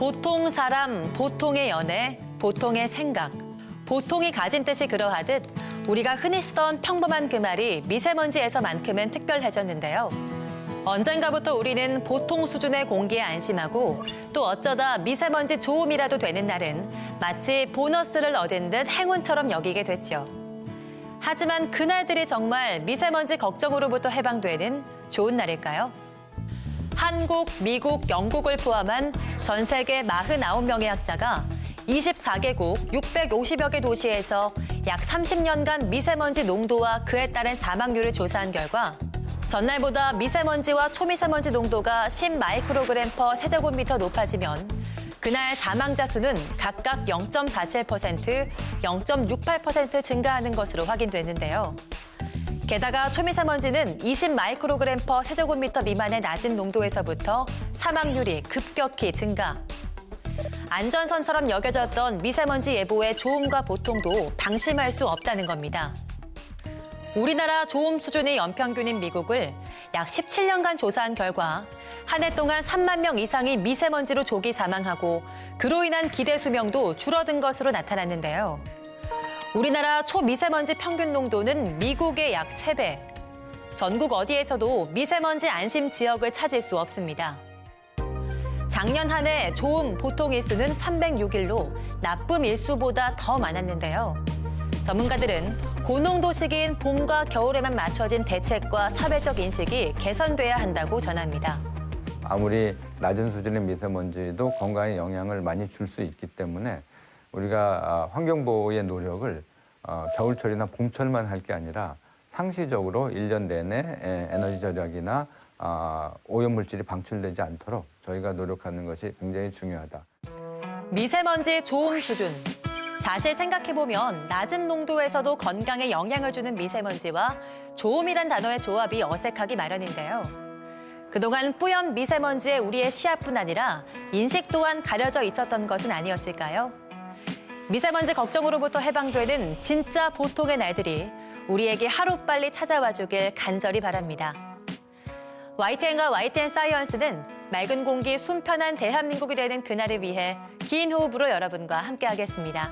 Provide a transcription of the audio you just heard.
보통 사람, 보통의 연애, 보통의 생각. 보통이 가진 뜻이 그러하듯 우리가 흔히 쓰던 평범한 그 말이 미세먼지에서만큼은 특별해졌는데요. 언젠가부터 우리는 보통 수준의 공기에 안심하고 또 어쩌다 미세먼지 좋음이라도 되는 날은 마치 보너스를 얻은 듯 행운처럼 여기게 됐죠. 하지만 그날들이 정말 미세먼지 걱정으로부터 해방되는 좋은 날일까요? 한국, 미국, 영국을 포함한 전 세계 49명의 학자가 24개국 650여 개 도시에서 약 30년간 미세먼지 농도와 그에 따른 사망률을 조사한 결과 전날보다 미세먼지와 초미세먼지 농도가 10 마이크로그램 퍼 세제곱미터 높아지면 그날 사망자 수는 각각 0.47%, 0.68% 증가하는 것으로 확인됐는데요. 게다가 초미세먼지는 20 마이크로그램 퍼 세제곱미터 미만의 낮은 농도에서부터 사망률이 급격히 증가. 안전선처럼 여겨졌던 미세먼지 예보의 좋음과 보통도 방심할 수 없다는 겁니다. 우리나라 좋음 수준의 연평균인 미국을 약 17년간 조사한 결과 한 해 동안 3만 명 이상이 미세먼지로 조기 사망하고 그로 인한 기대 수명도 줄어든 것으로 나타났는데요. 우리나라 초미세먼지 평균 농도는 미국의 약 3배. 전국 어디에서도 미세먼지 안심 지역을 찾을 수 없습니다. 작년 한 해 좋음 보통 일수는 306일로 나쁨 일수보다 더 많았는데요. 전문가들은 고농도 시기인 봄과 겨울에만 맞춰진 대책과 사회적 인식이 개선돼야 한다고 전합니다. 아무리 낮은 수준의 미세먼지도 건강에 영향을 많이 줄 수 있기 때문에 우리가 아, 환경 보호의 노력을 어, 겨울철이나 봄철만 할 게 아니라 상시적으로 일년 내내 에, 에너지 절약이나 아, 오염 물질이 방출되지 않도록 저희가 노력하는 것이 굉장히 중요하다. 미세먼지 좋음 수준. 사실 생각해보면 낮은 농도에서도 건강에 영향을 주는 미세먼지와 좋음이란 단어의 조합이 어색하기 마련인데요. 그동안 뿌연 미세먼지에 우리의 시야뿐 아니라 인식 또한 가려져 있었던 것은 아니었을까요? 미세먼지 걱정으로부터 해방되는 진짜 보통의 날들이 우리에게 하루빨리 찾아와 주길 간절히 바랍니다. YTN과 YTN 사이언스는 맑은 공기, 숨 편한 대한민국이 되는 그날을 위해 긴 호흡으로 여러분과 함께하겠습니다.